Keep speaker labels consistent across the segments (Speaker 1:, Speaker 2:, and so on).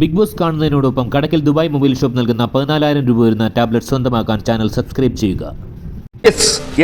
Speaker 1: Big Boss കാണുന്നതിനോടൊപ്പം Kadakkal Dubai mobile shop നൽകുന്ന പതിനാലായിരം രൂപ വരുന്ന ടാബ്ലറ്റ് സ്വന്തമാക്കാൻ ചാനൽ സബ്സ്ക്രൈബ് ചെയ്യുക.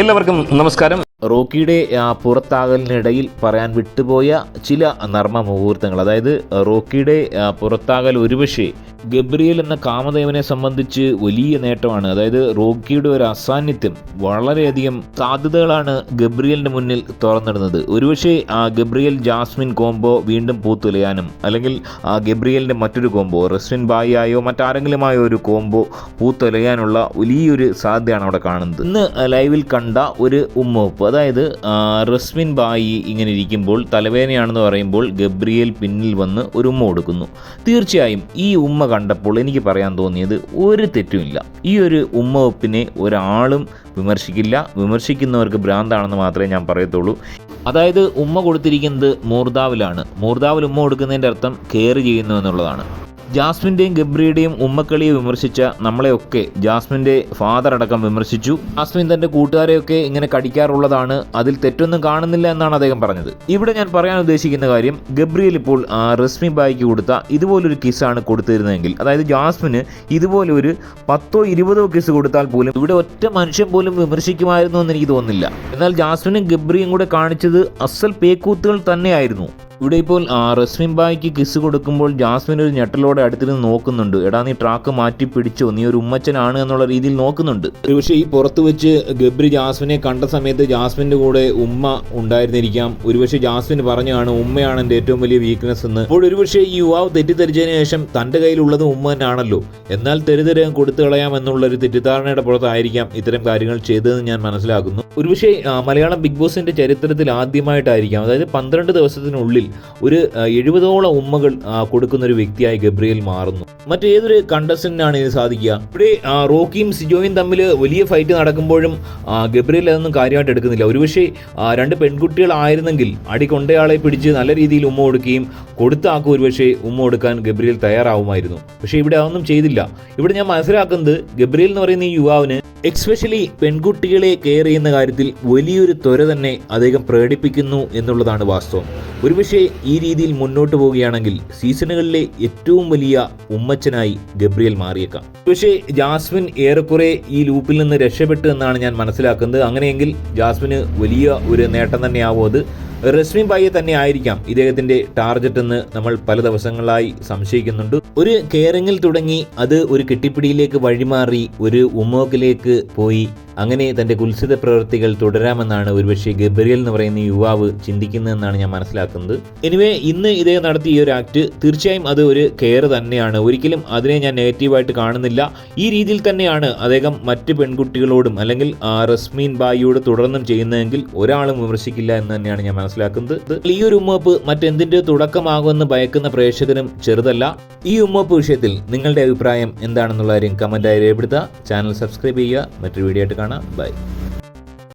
Speaker 2: എല്ലാവർക്കും നമസ്കാരം.
Speaker 1: റോക്കിയുടെ പുറത്താകലിനിടയിൽ പറയാൻ വിട്ടുപോയ ചില നർമ്മ മുഹൂർത്തങ്ങൾ അതായത് റോക്കിയുടെ പുറത്താകൽ ഒരുപക്ഷെ ഗബ്രിയൽ എന്ന കാമദേവനെ സംബന്ധിച്ച് വലിയ നേട്ടമാണ്. അതായത് റോക്കിയുടെ ഒരു അസാന്നിധ്യം വളരെയധികം സാധ്യതകളാണ് ഗബ്രിയലിന്റെ മുന്നിൽ തുറന്നിടുന്നത്. ഒരുപക്ഷെ ഗബ്രിയൽ ജാസ്മിൻ കോംബോ വീണ്ടും പൂത്തുലയാനും അല്ലെങ്കിൽ ആ ഗബ്രിയലിന്റെ മറ്റൊരു കോംബോ റെസ്വിൻ ബായിയായോ മറ്റാരെങ്കിലുമായോ ഒരു കോംബോ പൂത്തുലയാനുള്ള വലിയൊരു സാധ്യതയാണ് അവിടെ കാണുന്നത്. ഇന്ന് ലൈവിൽ കണ്ട ഒരു ഉമ്മവപ്പ് അതായത് റസ്മിൻ ബായി ഇങ്ങനെ ഇരിക്കുമ്പോൾ തലവേദനയാണെന്ന് പറയുമ്പോൾ ഗബ്രിയേൽ പിന്നിൽ വന്ന് ഒരു ഉമ്മ കൊടുക്കുന്നു. തീർച്ചയായും ഈ ഉമ്മ കണ്ടപ്പോൾ എനിക്ക് പറയാൻ തോന്നിയത് ഒരു തെറ്റുമില്ല ഈ ഒരു ഉമ്മ വെപ്പിനെ ഒരാളും വിമർശിക്കില്ല. വിമർശിക്കുന്നവർക്ക് ഭ്രാന്താണെന്ന് മാത്രമേ ഞാൻ പറയത്തുള്ളൂ. അതായത് ഉമ്മ കൊടുത്തിരിക്കുന്നത് മൂർദാവിലാണ്. മൂർദാവിൽ ഉമ്മ കൊടുക്കുന്നതിന്റെ അർത്ഥം കെയർ ചെയ്യുന്നു എന്നുള്ളതാണ്. ജാസ്മിന്റെയും ഗബ്രിയുടെയും ഉമ്മക്കളിയെ വിമർശിച്ച നമ്മളെയൊക്കെ ജാസ്മിന്റെ ഫാദർ അടക്കം വിമർശിച്ചു. ജാസ്മിൻ തന്റെ കൂട്ടുകാരെയൊക്കെ ഇങ്ങനെ കടിക്കാറുള്ളതാണ്. അതിൽ തെറ്റൊന്നും കാണുന്നില്ല എന്നാണ് അദ്ദേഹം പറഞ്ഞത്. ഇവിടെ ഞാൻ പറയാൻ ഉദ്ദേശിക്കുന്ന കാര്യം ഗബ്രിയൽ ഇപ്പോൾ റസ്മി ബായിക്ക് കൊടുത്ത ഇതുപോലൊരു കിസ്സാണ് കൊടുത്തിരുന്നതെങ്കിൽ അതായത് ജാസ്മിന് ഇതുപോലെ ഒരു പത്തോ ഇരുപതോ കിസ് കൊടുത്താൽ പോലും ഇവിടെ ഒറ്റ മനുഷ്യൻ പോലും വിമർശിക്കുമായിരുന്നു എന്ന് എനിക്ക് തോന്നുന്നില്ല. എന്നാൽ ജാസ്മിനും ഗബ്രിയും കൂടെ കാണിച്ചത് അസൽ പേക്കൂത്തുകൾ തന്നെയായിരുന്നു. ഇവിടെ ഇപ്പോൾ റസ്മിൻ ബായിക്ക് കിസ് കൊടുക്കുമ്പോൾ ജാസ്മിൻ ഒരു ഞെട്ടലോടെ അടുത്തിരുന്ന് നോക്കുന്നുണ്ട്. എടാ നീ ട്രാക്ക് മാറ്റി പിടിച്ചോ? നീ ഒരു ഉമ്മച്ചനാണ് എന്നുള്ള രീതിയിൽ നോക്കുന്നുണ്ട്. പക്ഷേ ഈ പുറത്ത് വെച്ച് ഗബ്രി ജാസ്മിനെ കണ്ട സമയത്ത് ജാസ്മിന്റെ കൂടെ ഉമ്മ ഉണ്ടായിരുന്നിരിക്കാം. ഒരുപക്ഷെ ജാസ്മിൻ പറഞ്ഞാണ് ഉമ്മയാണ് എന്റെ ഏറ്റവും വലിയ വീക്ക്നെസ് എന്ന്. അപ്പോൾ ഒരുപക്ഷെ ഈ യുവാവ് തെറ്റിദ്ധരിച്ചതിന് ശേഷം തന്റെ കയ്യിലുള്ളത് ഉമ്മ തന്നെയാണല്ലോ. എന്നാൽ തെരുതരം കൊടുത്തു കളയാം എന്നുള്ള ഒരു തെറ്റിദ്ധാരണയുടെ പുറത്തായിരിക്കാം ഇത്തരം കാര്യങ്ങൾ ചെയ്തതെന്ന് ഞാൻ മനസ്സിലാക്കുന്നു. ഒരുപക്ഷെ മലയാളം ബിഗ് ബോസിന്റെ ചരിത്രത്തിൽ ആദ്യമായിട്ടായിരിക്കാം. അതായത് പന്ത്രണ്ട് ദിവസത്തിനുള്ളിൽ ഒരു എഴുപതോളം ഉമ്മകൾ കൊടുക്കുന്ന ഒരു വ്യക്തിയായി ഗബ്രിയേൽ മാറുന്നു. മറ്റേതൊരു കണ്ടസ്റ്റന്റിനാണ് ഇത് സാധിക്കുക. ഇവിടെ റോക്കിയും സിജോയും തമ്മിൽ വലിയ ഫൈറ്റ് നടക്കുമ്പോഴും ഗബ്രിയൽ അതൊന്നും കാര്യമായിട്ട് എടുക്കുന്നില്ല. ഒരുപക്ഷെ രണ്ട് പെൺകുട്ടികളായിരുന്നെങ്കിൽ അടി കൊണ്ടയാളെ പിടിച്ച് നല്ല രീതിയിൽ ഉമ്മ കൊടുക്കുകയും കൊടുത്താക്കും ഒരുപക്ഷെ ഉമ്മ കൊടുക്കാൻ ഗബ്രിയേൽ തയ്യാറാവുമായിരുന്നു. പക്ഷേ ഇവിടെ അതൊന്നും ചെയ്തില്ല. ഇവിടെ ഞാൻ മനസ്സിലാക്കുന്നത് ഗബ്രിയേൽ എന്ന് പറയുന്ന ഈ യുവാവിന് എക്സ്പെഷ്യലി പെൺകുട്ടികളെ കെയർ ചെയ്യുന്ന കാര്യത്തിൽ വലിയൊരു ത്വര തന്നെ അദ്ദേഹം പ്രകടിപ്പിക്കുന്നു എന്നുള്ളതാണ് വാസ്തവം. ഒരുപക്ഷെ ഈ രീതിയിൽ മുന്നോട്ട് പോവുകയാണെങ്കിൽ സീസണുകളിലെ ഏറ്റവും വലിയ ഉമ്മച്ചനായി ഗബ്രിയൽ മാറിയേക്കാം. പക്ഷേ ജാസ്മിൻ ഏറെക്കുറെ ഈ ലൂപ്പിൽ നിന്ന് രക്ഷപ്പെട്ടു എന്നാണ് ഞാൻ മനസ്സിലാക്കുന്നത്. അങ്ങനെയെങ്കിൽ ജാസ്മിന് വലിയ ഒരു നേട്ടം തന്നെയാവും അത്. റസ്മിൻ ബായിയെ തന്നെ ആയിരിക്കാം ഇദ്ദേഹത്തിന്റെ ടാർഗറ്റ് എന്ന് നമ്മൾ പല ദിവസങ്ങളായി സംശയിക്കുന്നുണ്ട്. ഒരു കെയറിങ്ങിൽ തുടങ്ങി അത് ഒരു കെട്ടിപ്പിടിയിലേക്ക് വഴിമാറി ഒരു ഉമോക്കിലേക്ക് പോയി അങ്ങനെ തന്റെ കുൽസിത പ്രവൃത്തികൾ തുടരാമെന്നാണ് ഒരുപക്ഷെ ഗബ്രിയൽ എന്ന് പറയുന്ന യുവാവ് ചിന്തിക്കുന്നതെന്നാണ് ഞാൻ മനസ്സിലാക്കുന്നത്. എനിവേ ഇന്ന് ഇദ്ദേഹം നടത്തിയ ഈ ഒരു ആക്ട് തീർച്ചയായും അത് ഒരു കെയർ തന്നെയാണ്. ഒരിക്കലും അതിനെ ഞാൻ നെഗറ്റീവായിട്ട് കാണുന്നില്ല. ഈ രീതിയിൽ തന്നെയാണ് അദ്ദേഹം മറ്റ് പെൺകുട്ടികളോടും അല്ലെങ്കിൽ റസ്മീൻ ബായിയോട് തുടർന്നും ചെയ്യുന്നതെങ്കിൽ ഒരാളും വിമർശിക്കില്ല എന്ന് തന്നെയാണ് ഞാൻ മനസ്സിലാക്കുന്നത്. ഈ ഒരു ഉമ്മപ്പ് മറ്റെന്തിന്റെ തുടക്കമാകുമെന്ന് ഭയക്കുന്ന പ്രേക്ഷകനും ചെറുതല്ല. ഈ ഉമ്മപ്പ് വിഷയത്തിൽ നിങ്ങളുടെ അഭിപ്രായം എന്താണെന്നുള്ള കാര്യം കമന്റായി രേഖപ്പെടുത്തുക. ചാനൽ സബ്സ്ക്രൈബ് ചെയ്യുക. മറ്റൊരു വീഡിയോ ആയിട്ട് കാണാം ബൈ